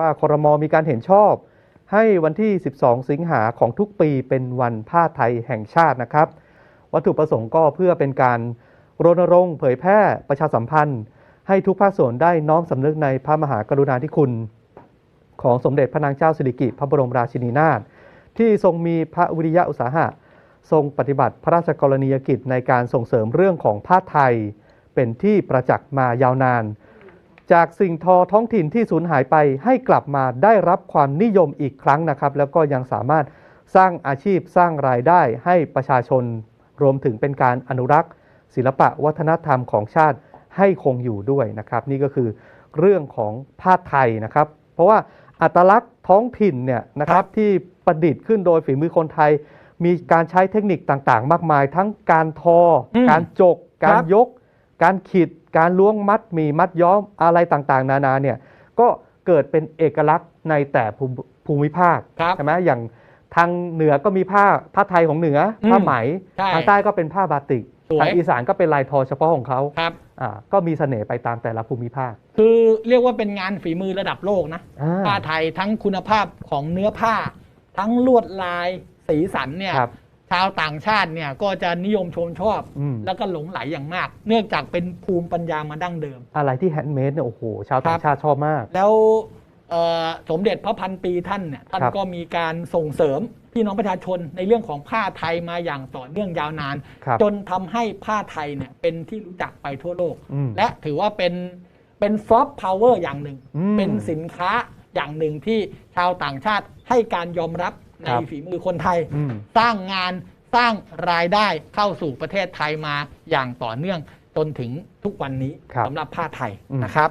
ว่าครมมีการเห็นชอบ ให้วันที่ 12 สิงหาของทุกปีเป็นวันผ้าไทยแห่งชาตินะครับ วัตถุประสงค์ก็เพื่อเป็นการรณรงค์เผยแพร่ประชาสัมพันธ์ ให้ทุกภาคส่วนได้น้อมสำนึกในพระมหากรุณาธิคุณ ของสมเด็จพระนางเจ้าสิริกิติ์พระบรมราชินีนาถที่ทรงมีพระวิริยะอุตสาหะ ทรงปฏิบัติพระราชกรณียกิจในการส่งเสริมเรื่องของผ้าไทย เป็นที่ประจักษ์มายาวนาน จากสิ่งทอท้องถิ่นที่สูญหายไปให้กลับมาได้รับความนิยมอีกครั้งนะครับ แล้วก็ยังสามารถสร้างอาชีพสร้างรายได้ให้ประชาชน รวมถึงเป็นการอนุรักษ์ ศิลปะวัฒนธรรมของชาติให้คงอยู่ด้วยนะครับ นี่ก็คือเรื่องของผ้าไทยนะครับ เพราะว่าอัตลักษณ์ท้องถิ่นเนี่ยนะครับที่ประดิษฐ์ขึ้นโดยฝีมือคนไทย มีการใช้เทคนิคต่างๆ มากมาย ทั้งการทออมการจก การครับยก การขีดการล้วงมัดหมีมัดย้อมอะไรต่างๆ นานาเนี่ยก็เกิดเป็นเอกลักษณ์ในแต่ภูมิภูมิภาคครับใช่ไหมอย่างทางเหนือก็มีผ้าผ้าไทยของเหนืออมผ้าไหมใช่ทางใต้ก็เป็นผ้าบาติกสวยทางอีสานก็เป็นลายทอเฉพาะของเขาครับอ่าก็มีเสน่ห์ไปตามแต่ละภูมิภาค คือเรียกว่าเป็นงานฝีมือระดับโลกนะอ่าผ้าไทยทั้งคุณภาพของเนื้อผ้า ทั้งลวดลายสีสันเนี่ยครับ ชาวต่างชาติเนี่ยก็จะนิยมชมชอบ อืม แล้วก็หลงไหลอย่างมาก เนื่องจากเป็นภูมิปัญญามาดั้งเดิม อะไรที่แฮนด์เมดเนี่ยโอ้โหชาวต่าครังบชาติชอบมาก แล้วเอ่อสมเด็จพระพันปีท่านเนี่ยท่านครับ ก็มีการส่งเสริมพี่น้องประชาชนในเรื่องของผ้าไทยมาอย่างต่อเนื่องยาวนาน ครับ จนทำให้ผ้าไทยเนี่ยเป็นที่รู้จักไปทั่วโลก อืมและถือว่าเป็นเป็นซอฟต์พาวเวอร์อย่างหนึ่ง อืม เป็นสินค้าอย่างหนึ่งที่ชาวต่างชาติให้การยอมรับ ในครับฝีมือคนไทย อืม สร้างงานสร้างรายได้เข้าสู่ประเทศไทยมาอย่างต่อเนื่องจนถึงทุกวันนี้ครับสำหรับผ้าไทยอืม นะครับ